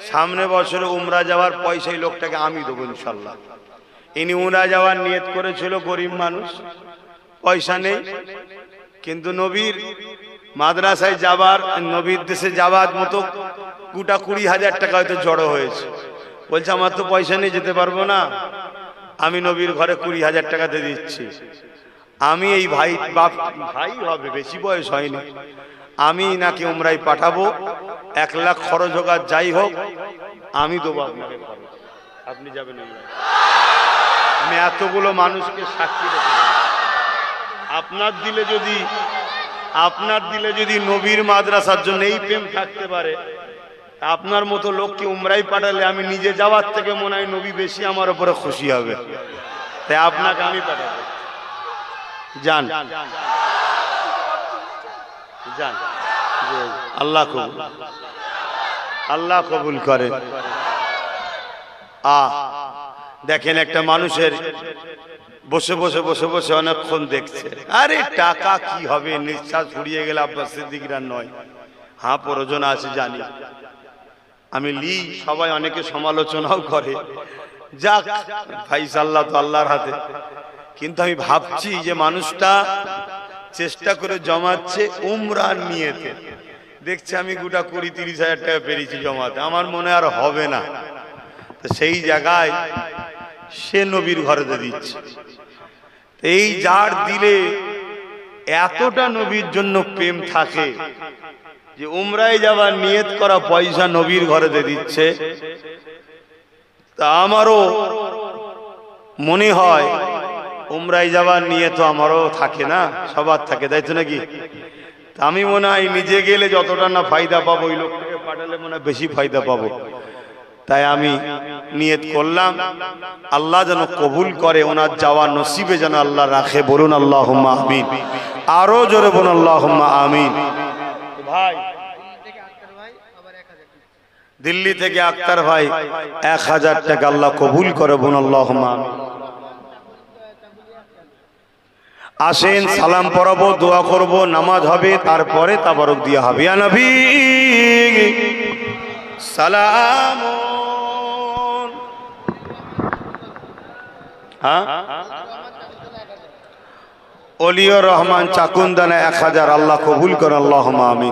সামনে বছরে উমরা যাওয়ার পয়সাই লোকটাকে আমি দেবো ইনশাল্লাহ। ইনি উমরা যাওয়ার নিয়ত করেছিল, গরিব মানুষ। পয়সা নেই। কিন্তু নবীর মাদ্রাসায় যাবার, নবীর দেশে যাবার মতো কুটা কুড়ি হাজার টাকা হয়তো জড়ো হয়েছে। বলছে, আমার তো পয়সা নিয়ে যেতে পারব না। আমি নবীর ঘরে কুড়ি হাজার টাকাতে দিচ্ছি। আমি এই ভাই, বাপ, ভাই হবে, বেশি বয়স হয়নি। আমি নাকি উমরাই পাঠাবো? এক লাখ খরচ হোক আর যাই হোক আমি দেবো আপনাকে খরচ। আপনি যাবেন আমি এতগুলো মানুষকে সাক্ষী আপনার দিলে যদি আপনার দিলে যদি নবীর মাদ্রাসার জন্য এই প্রেম থাকতে পারে আপনার মতো লোককে উমরাই পাঠালে আমি নিজে যাওয়ার থেকে মনে হয় নবী বেশি আমার উপরে খুশি হবে। তাই আপনাকে আমি পাঠাবো। যান। আল্লাহ কবুল। আল্লাহ কবুল করে। আ দেখেন একটা মানুষের বসে বসে বসে বসে অনেকক্ষণ দেখছে। আরে, টাকা কি হবে? নিঃশ্বাস ফুরিয়ে গেলে আব্বাস সিদ্দিকরা নয়। হ্যাঁ প্রয়োজন আছে, জানি। আমি লি, সবাই অনেকে সমালোচনাও করে। যাক ফাইসাল্লাহ তো আল্লাহর হাতে। কিন্তু আমি ভাবছি যে মানুষটা চেষ্টা করে জমাচ্ছে উমরার নিয়েতে। দেখছি আমি গোটা কুড়ি, তিরিশ হাজার টাকা পেরেছি জমাতে। আমার মনে আর হবে না। তো সেই জায়গায় সে নবীর ঘরেতে দিচ্ছে। এই যার দিলে এতটা নবীর জন্য প্রেম থাকে যে উমরায় যাবার নিয়ত করা পয়সা নবীর ঘরে ঘরেতে দিচ্ছে। তা আমারও মনে হয় উমরাই যাওয়ার নিয়ে তো আমারও থাকে না সবার থাকে তাই তো নাকি? তা আমি মনে হয় নিজে গেলে যতটা না ফায়দা পাবো ওই লোকটাকে পাঠালে মনে হয় বেশি ফায়দা পাবো। তাই আমি নিয়ত করলাম আল্লাহ যেন কবুল করে ওনার যাওয়া নসিবে যেন আল্লাহ রাখে। বলুন আল্লাহ আমিন। আরও জোরে বলুন আল্লাহ আমিন। ভাই। দিল্লি থেকে আক্তার ভাই এক হাজার টাকা আল্লাহ কবুল করে বোন আল্লাহ আমিন। আসেন, সালাম পড়াবো, দোয়া করব, নামাজ হবে, তারপরে তাবারক দিয়া হবে। সালাম হ্যাঁ? অলিয় রহমান চাকুন্দানা এক হাজার, আল্লাহ কবুল করেন আল্লাহ আমিন।